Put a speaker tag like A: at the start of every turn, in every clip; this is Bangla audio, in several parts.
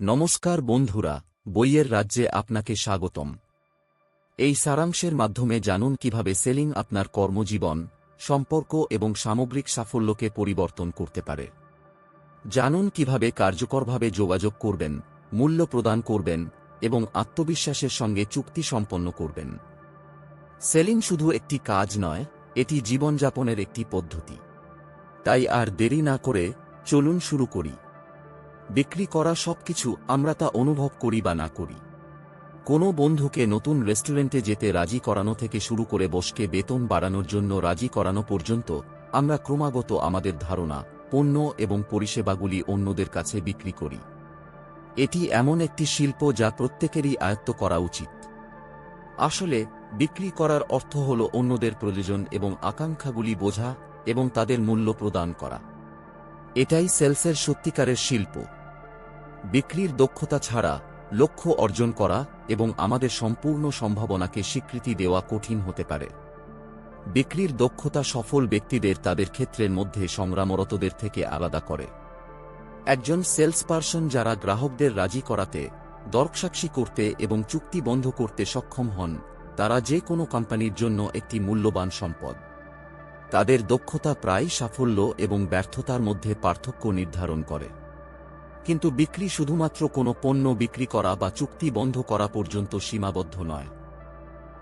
A: নমস্কার বন্ধুরা, বইয়ের রাজ্যে আপনাকে স্বাগতম। এই সারাংশের মাধ্যমে জানুন কীভাবে সেলিং আপনার কর্মজীবন, সম্পর্ক এবং সামগ্রিক সাফল্যকে পরিবর্তন করতে পারে। জানুন কীভাবে কার্যকরভাবে যোগাযোগ করবেন, মূল্য প্রদান করবেন এবং আত্মবিশ্বাসের সঙ্গে চুক্তি সম্পন্ন করবেন। সেলিং শুধু একটি কাজ নয়, এটি জীবনযাপনের একটি পদ্ধতি। তাই আর দেরি না করে চলুন শুরু করি। বিক্রি করা সবকিছু আমরা তা অনুভব করি বা না করি। কোনো বন্ধুকে নতুন রেস্টুরেন্টে যেতে রাজি করানো থেকে শুরু করে বসকে বেতন বাড়ানোর জন্য রাজি করানো পর্যন্ত আমরা ক্রমাগত আমাদের ধারণা, পণ্য এবং পরিষেবাগুলি অন্যদের কাছে বিক্রি করি। এটি এমন একটি শিল্প যা প্রত্যেকেরই আয়ত্ত করা উচিত। আসলে, বিক্রি করার অর্থ হল অন্যদের প্রয়োজন এবং আকাঙ্ক্ষাগুলি বোঝা এবং তাদের মূল্য প্রদান করা। এটাই সেলসের সত্যিকারের শিল্প। বিক্রির দক্ষতা ছাড়া লক্ষ্য অর্জন করা এবং আমাদের সম্পূর্ণ সম্ভাবনাকে স্বীকৃতি দেওয়া কঠিন হতে পারে। বিক্রির দক্ষতা সফল ব্যক্তিদের তাদের ক্ষেত্রের মধ্যে সংগ্রামরতদের থেকে আলাদা করে। একজন সেলস পার্সন যারা গ্রাহকদের রাজি করাতে দরকসাক্ষী করতে এবং চুক্তি বন্ধ করতে সক্ষম হন, তারা যে কোনো কোম্পানির জন্য একটি মূল্যবান সম্পদ। তাদের দক্ষতা প্রায় সাফল্য এবং ব্যর্থতার মধ্যে পার্থক্য নির্ধারণ করে। কিন্তু বিক্রি শুধুমাত্র কোনো পণ্য বিক্রি করা বা চুক্তি বন্ধ করা পর্যন্ত সীমাবদ্ধ নয়।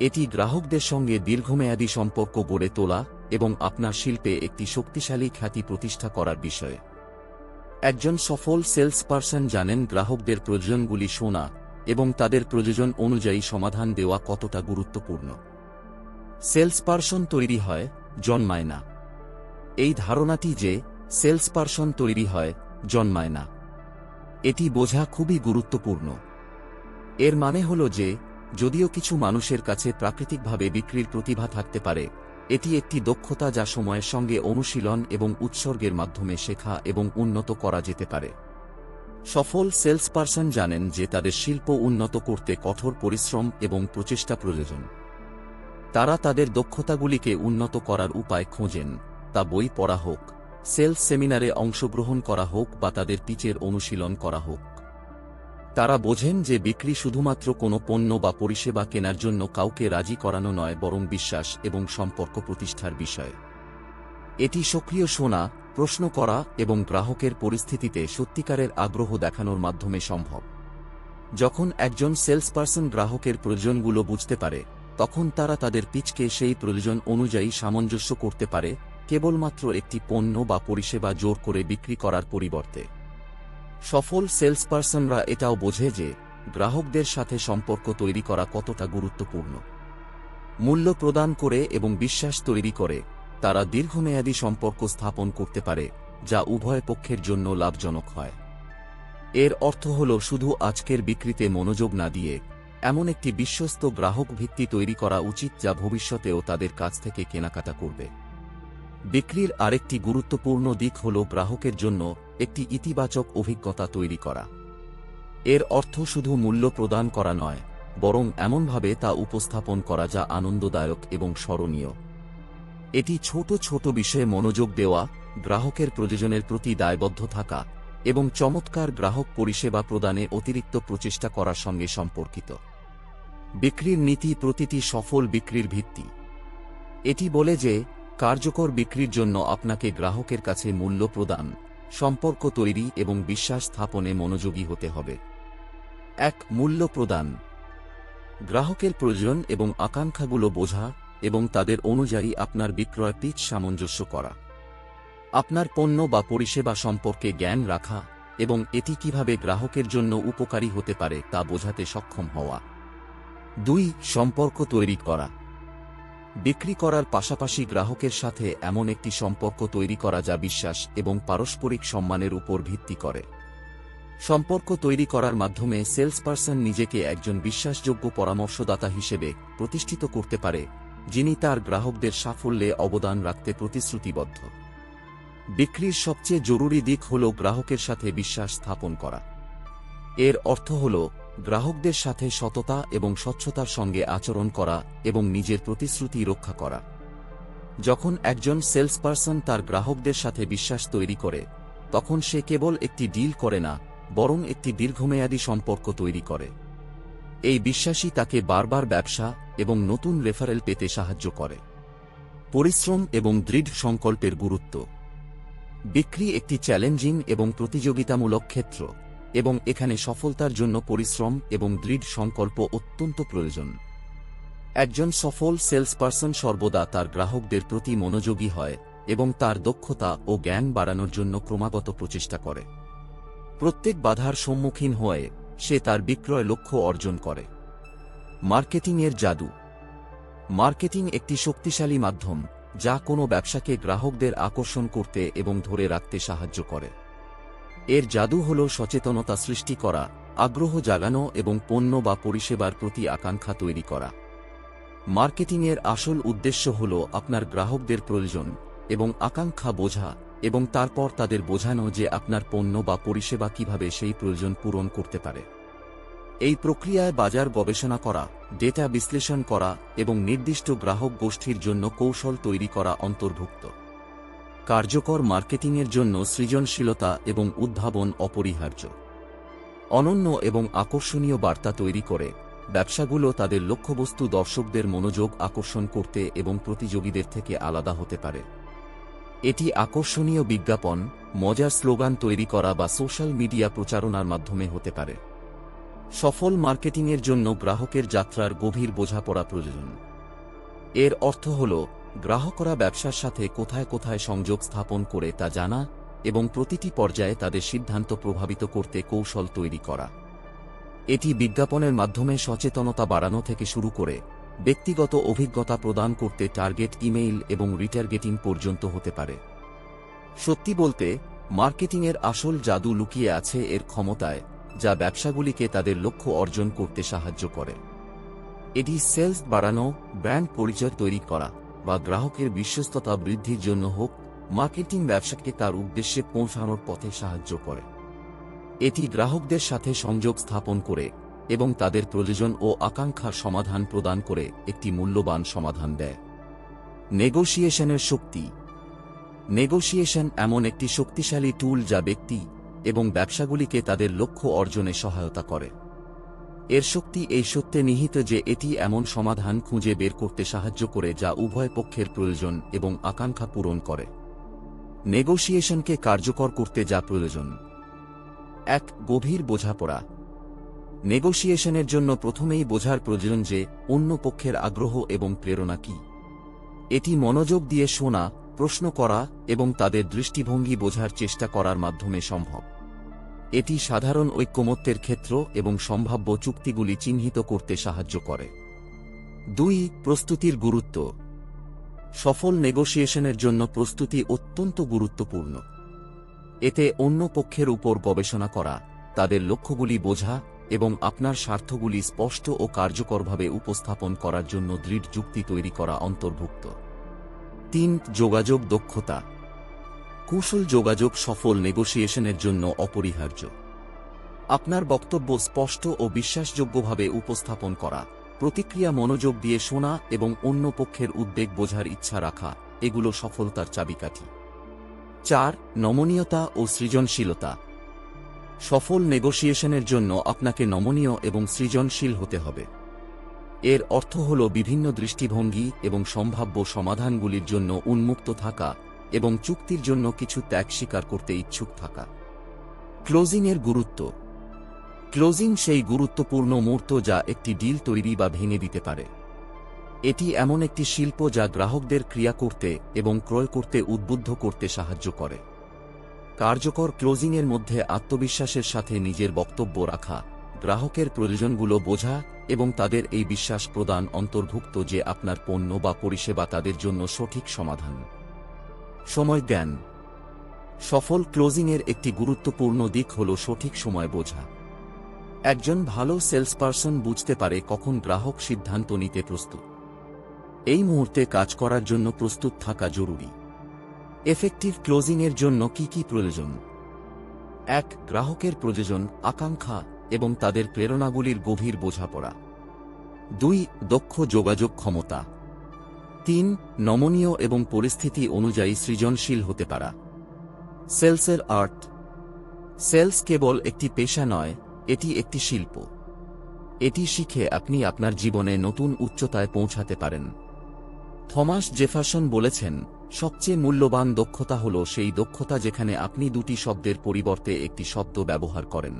A: এটি গ্রাহকদের সঙ্গে দীর্ঘমেয়াদী সম্পর্ক গড়ে তোলা এবং আপনার শিল্পে একটি শক্তিশালী খ্যাতি প্রতিষ্ঠা করার বিষয়ে। একজন সফল সেলস পার্সন জানেন গ্রাহকদের প্রয়োজনগুলি শোনা এবং তাদের প্রয়োজন অনুযায়ী সমাধান দেওয়া কতটা গুরুত্বপূর্ণ। সেলস পার্সন তৈরি হয়, জন্মায় না। এই ধারণাটি যে সেলস পার্সন তৈরি হয়, জন্মায় না। এটি বোঝা খুবই গুরুত্বপূর্ণ। এর মানে হল যে, যদিও কিছু মানুষের কাছে প্রাকৃতিকভাবে বিক্রির প্রতিভা থাকতে পারে, এটি একটি দক্ষতা যা সময়ের সঙ্গে অনুশীলন এবং উৎসর্গের মাধ্যমে শেখা এবং উন্নত করা যেতে পারে। সফল সেলস পার্সন জানেন যে তাদের শিল্প উন্নত করতে কঠোর পরিশ্রম এবং প্রচেষ্টা প্রয়োজন। তারা তাদের দক্ষতাগুলিকে উন্নত করার উপায় খোঁজেন, তা বই পড়া হোক সেলস সেমিনারে অংশগ্রহণ করা হোক বা তাদের পিচের অনুশীলন করা হোক। তারা বোঝেন যে বিক্রি শুধুমাত্র কোনো পণ্য বা পরিষেবা কেনার জন্য কাউকে রাজি করানো নয়, বরং বিশ্বাস এবং সম্পর্ক প্রতিষ্ঠার বিষয়। এটি সক্রিয় শোনা, প্রশ্ন করা এবং গ্রাহকের পরিস্থিতিতে সত্যিকারের আগ্রহ দেখানোর মাধ্যমে সম্ভব। যখন একজন সেলসপারসন গ্রাহকের প্রয়োজনগুলো বুঝতে পারে, তখন তারা তাদের পিচকে সেই প্রয়োজন অনুযায়ী সামঞ্জস্য করতে পারে কেবলমাত্র একটি পণ্য বা পরিষেবা জোর করে বিক্রি করার পরিবর্তে। সফল সেলসপারসনরা এটাও বোঝে যে, গ্রাহকদের সাথে সম্পর্ক তৈরি করা কতটা গুরুত্বপূর্ণ। মূল্য প্রদান করে এবং বিশ্বাস তৈরি করে, তারা দীর্ঘমেয়াদী সম্পর্ক স্থাপন করতে পারে, যা উভয় পক্ষের জন্য লাভজনক হয়। এর অর্থ হল শুধু আজকের বিক্রিতে মনোযোগ না দিয়ে, এমন একটি বিশ্বস্ত গ্রাহক ভিত্তি তৈরি করা উচিত যা ভবিষ্যতেও তাদের কাছ থেকে কেনাকাটা করবে। বিক্রির আরেকটি গুরুত্বপূর্ণ দিক হল গ্রাহকের জন্য একটি ইতিবাচক অভিজ্ঞতা তৈরি করা। এর অর্থ শুধু মূল্য প্রদান করা নয়, বরং এমনভাবে তা উপস্থাপন করা যা আনন্দদায়ক এবং স্মরণীয়। এটি ছোট ছোট বিষয়ে মনোযোগ দেওয়া, গ্রাহকের প্রয়োজনের প্রতি দায়বদ্ধ থাকা এবং চমৎকার গ্রাহক পরিষেবা প্রদানে অতিরিক্ত প্রচেষ্টা করার সঙ্গে সম্পর্কিত। বিক্রির নীতি প্রতিটি সফল বিক্রির ভিত্তি। এটি বলে যে কার্যকর বিক্রির জন্য আপনাকে গ্রাহকের কাছে মূল্য প্রদান, সম্পর্ক তৈরি এবং বিশ্বাস স্থাপনে মনোযোগী হতে হবে। এক, মূল্য প্রদান। গ্রাহকের প্রয়োজন এবং আকাঙ্ক্ষাগুলো বোঝা এবং তাদের অনুযায়ী আপনার বিক্রয় পিচ সামঞ্জস্য করা। আপনার পণ্য বা পরিষেবা সম্পর্কে জ্ঞান রাখা এবং এটি কীভাবে গ্রাহকের জন্য উপকারী হতে পারে তা বোঝাতে সক্ষম হওয়া। দুই, সম্পর্ক তৈরি করা। বিক্রি করার পাশাপাশি গ্রাহকের সাথে এমন একটি সম্পর্ক তৈরি করা যা বিশ্বাস এবং পারস্পরিক সম্মানের উপর ভিত্তি করে। সম্পর্ক তৈরি করার মাধ্যমে সেলসপারসন নিজেকে একজন বিশ্বাসযোগ্য পরামর্শদাতা হিসেবে প্রতিষ্ঠিত করতে পারে, যিনি তার গ্রাহকদের সাফল্যে অবদান রাখতে প্রতিশ্রুতিবদ্ধ। বিক্রির সবচেয়ে জরুরি দিক হল গ্রাহকের সাথে বিশ্বাস স্থাপন করা। এর অর্থ হল গ্রাহকদের সাথে সততা এবং স্বচ্ছতার সঙ্গে আচরণ করা এবং নিজের প্রতিশ্রুতি রক্ষা করা। যখন একজন সেলসপারসন তার গ্রাহকদের সাথে বিশ্বাস তৈরি করে, তখন সে কেবল একটি ডিল করে না, বরং একটি দীর্ঘমেয়াদী সম্পর্ক তৈরি করে। এই বিশ্বাসই তাকে বারবার ব্যবসা এবং নতুন রেফারেল পেতে সাহায্য করে। পরিশ্রম এবং দৃঢ় সংকল্পের গুরুত্ব। বিক্রি একটি চ্যালেঞ্জিং এবং প্রতিযোগিতামূলক ক্ষেত্র। এবং এখানে সফলতার জন্য পরিশ্রম এবং দৃঢ় সংকল্প অত্যন্ত প্রয়োজন। একজন সফল সেলসপারসন সর্বদা তার গ্রাহকদের প্রতি মনোযোগী হয় এবং তার দক্ষতা ও জ্ঞান বাড়ানোর জন্য ক্রমাগত প্রচেষ্টা করে। প্রত্যেক বাধার সম্মুখীন হয়ে সে তার বিক্রয় লক্ষ্য অর্জন করে। মার্কেটিংয়ের জাদু। মার্কেটিং একটি শক্তিশালী মাধ্যম যা কোনো ব্যবসাকে গ্রাহকদের আকর্ষণ করতে এবং ধরে রাখতে সাহায্য করে। এর জাদু হল সচেতনতা সৃষ্টি করা, আগ্রহ জাগানো এবং পণ্য বা পরিষেবার প্রতি আকাঙ্ক্ষা তৈরি করা। মার্কেটিংয়ের আসল উদ্দেশ্য হল আপনার গ্রাহকদের প্রয়োজন এবং আকাঙ্ক্ষা বোঝা এবং তারপর তাদের বোঝানো যে আপনার পণ্য বা পরিষেবা কীভাবে সেই প্রয়োজন পূরণ করতে পারে। এই প্রক্রিয়ায় বাজার গবেষণা করা, ডেটা বিশ্লেষণ করা এবং নির্দিষ্ট গ্রাহক গোষ্ঠীর জন্য কৌশল তৈরি করা অন্তর্ভুক্ত। কার্যকর মার্কেটিংয়ের জন্য সৃজনশীলতা এবং উদ্ভাবন অপরিহার্য। অনন্য এবং আকর্ষণীয় বার্তা তৈরি করে, ব্যবসাগুলো তাদের লক্ষ্যবস্তু দর্শকদের মনোযোগ আকর্ষণ করতে এবং প্রতিযোগীদের থেকে আলাদা হতে পারে। এটি আকর্ষণীয় বিজ্ঞাপন, মজার স্লোগান তৈরি করা বা সোশ্যাল মিডিয়া প্রচারণার মাধ্যমে হতে পারে। সফল মার্কেটিংয়ের জন্য গ্রাহকের যাত্রার গভীর বোঝাপড়া প্রয়োজন। এর অর্থ হল গ্রাহকরা ব্যবসার সাথে কোথায় কোথায় সংযোগ স্থাপন করে তা জানা এবং প্রতিটি পর্যায়ে তাদের সিদ্ধান্ত প্রভাবিত করতে কৌশল তৈরি করা। এটি বিজ্ঞাপনের মাধ্যমে সচেতনতা বাড়ানো থেকে শুরু করে ব্যক্তিগত অভিজ্ঞতা প্রদান করতে টার্গেট ইমেইল এবং রিটার্গেটিং পর্যন্ত হতে পারে। সত্যি বলতে, মার্কেটিংয়ের আসল জাদু লুকিয়ে আছে এর ক্ষমতায়, যা ব্যবসাগুলিকে তাদের লক্ষ্য অর্জন করতে সাহায্য করে। এটি সেলস বাড়ানো, ব্র্যান্ড পরিচয় তৈরি করা বা গ্রাহকের বিশ্বস্ততা বৃদ্ধির জন্য হোক, মার্কেটিং ব্যবসাকে তার উদ্দেশ্যে পৌঁছানোর পথে সাহায্য করে। এটি গ্রাহকদের সাথে সংযোগ স্থাপন করে এবং তাদের প্রয়োজন ও আকাঙ্ক্ষার সমাধান প্রদান করে একটি মূল্যবান সমাধান দেয়। নেগোসিয়েশনের শক্তি। নেগোসিয়েশন এমন একটি শক্তিশালী টুল যা ব্যক্তি এবং ব্যবসাগুলিকে তাদের লক্ষ্য অর্জনে সহায়তা করে। এর শক্তি এই সত্যে নিহিত যে এটি এমন সমাধান খুঁজে বের করতে সাহায্য করে যা উভয় পক্ষের প্রয়োজন এবং আকাঙ্ক্ষা পূরণ করে। নেগোসিয়েশনকে কার্যকর করতে যা প্রয়োজন। এক, গভীর বোঝাপড়া। নেগোসিয়েশনের জন্য প্রথমেই বোঝার প্রয়োজন যে, অন্য পক্ষের আগ্রহ এবং প্রেরণা কি। এটি মনোযোগ দিয়ে শোনা, প্রশ্ন করা এবং তাদের দৃষ্টিভঙ্গি বোঝার চেষ্টা করার মাধ্যমে সম্ভব। এটি সাধারণ ঐক্যমত্যের ক্ষেত্র এবং সম্ভাব্য চুক্তিগুলি চিহ্নিত করতে সাহায্য করে। দুই, প্রস্তুতির গুরুত্ব। সফল নেগোসিয়েশনের জন্য প্রস্তুতি অত্যন্ত গুরুত্বপূর্ণ। এতে অন্য পক্ষের উপর গবেষণা করা, তাদের লক্ষ্যগুলি বোঝা এবং আপনার স্বার্থগুলি স্পষ্ট ও কার্যকরভাবে উপস্থাপন করার জন্য দৃঢ় যুক্তি তৈরি করা অন্তর্ভুক্ত। তিন, যোগাযোগ দক্ষতা। কুশল যোগাযোগ সফল নেগোসিয়েশনের জন্য অপরিহার্য। আপনার বক্তব্য স্পষ্ট ও বিশ্বাসযোগ্যভাবে উপস্থাপন করা, প্রতিক্রিয়া মনোযোগ দিয়ে শোনা এবং অন্য পক্ষের উদ্বেগ বোঝার ইচ্ছা রাখা, এগুলো সফলতার চাবিকাঠি। চার, নমনীয়তা ও সৃজনশীলতা। সফল নেগোসিয়েশনের জন্য আপনাকে নমনীয় এবং সৃজনশীল হতে হবে। এর অর্থ হল বিভিন্ন দৃষ্টিভঙ্গি এবং সম্ভাব্য সমাধানগুলির জন্য উন্মুক্ত থাকা এবং চুক্তির জন্য কিছু ত্যাগ স্বীকার করতে ইচ্ছুক থাকা। ক্লোজিংয়ের গুরুত্ব। ক্লোজিং সেই গুরুত্বপূর্ণ মুহূর্ত যা একটি ডিল তৈরি বা ভেঙে দিতে পারে। এটি এমন একটি শিল্প যা গ্রাহকদের ক্রিয়া করতে এবং ক্রয় করতে উদ্বুদ্ধ করতে সাহায্য করে। কার্যকর ক্লোজিংয়ের মধ্যে আত্মবিশ্বাসের সাথে নিজের বক্তব্য রাখা, গ্রাহকের প্রয়োজনগুলো বোঝা এবং তাদের এই বিশ্বাস প্রদান অন্তর্ভুক্ত যে আপনার পণ্য বা পরিষেবা তাদের জন্য সঠিক সমাধান। সময় জ্ঞান। সফল ক্লোজিংয়ের একটি গুরুত্বপূর্ণ দিক হল সঠিক সময় বোঝা। একজন ভালো সেলসপারসন বুঝতে পারে কখন গ্রাহক সিদ্ধান্ত নিতে প্রস্তুত। এই মুহূর্তে কাজ করার জন্য প্রস্তুত থাকা জরুরি। এফেক্টিভ ক্লোজিংয়ের জন্য কি কি প্রয়োজন? এক, গ্রাহকের প্রয়োজন, আকাঙ্ক্ষা এবং তাদের প্রেরণাগুলির গভীর বোঝাপড়া। দুই, দক্ষ যোগাযোগ ক্ষমতা। তিন, নমনীয় এবং পরিস্থিতি অনুযায়ী সৃজনশীল হতে পারা। সেলসের আর্ট। সেলস কেবল একটি পেশা নয়, এটি একটি শিল্প। এটি শিখে আপনি আপনার জীবনে নতুন উচ্চতায় পৌঁছাতে পারেন। থমাস জেফারসন বলেছেন, সবচেয়ে মূল্যবান দক্ষতা হল সেই দক্ষতা যেখানে আপনি দুটি শব্দের পরিবর্তে একটি শব্দ ব্যবহার করেন।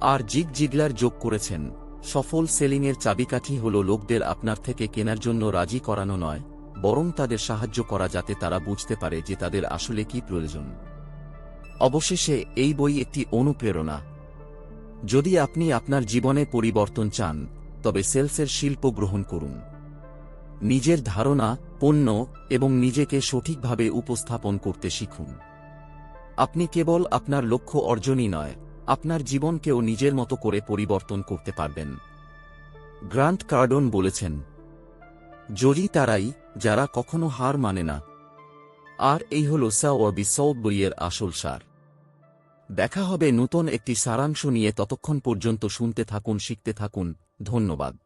A: আর জিগ জিগলার যোগ করেছেন সফল সেলিংয়ের চাবিকাঠি হল লোকদের আপনার থেকে কেনার জন্য রাজি করানো নয়, বরং তাদের সাহায্য করা যাতে তারা বুঝতে পারে যে তাদের আসলে কি প্রয়োজন। অবশেষে, এই বই একটি অনুপ্রেরণা। যদি আপনি আপনার জীবনে পরিবর্তন চান, তবে সেলসের শিল্প গ্রহণ করুন। নিজের ধারণা, পণ্য এবং নিজেকে সঠিকভাবে উপস্থাপন করতে শিখুন। আপনি কেবল আপনার লক্ষ্য অর্জনই নয় আপনার জীবনকেও নিজের মতো করে পরিবর্তন করতে পারবেন। গ্রান্ট কার্ডন বলেছেন জরি তারাই, যারা কখনো হার মানে না। আর এই হল সা ও বিসৌদ বইয়ের আসল সার। দেখা হবে নূতন একটি সারাংশ নিয়ে ততক্ষণ পর্যন্ত শুনতে থাকুন, শিখতে থাকুন। ধন্যবাদ।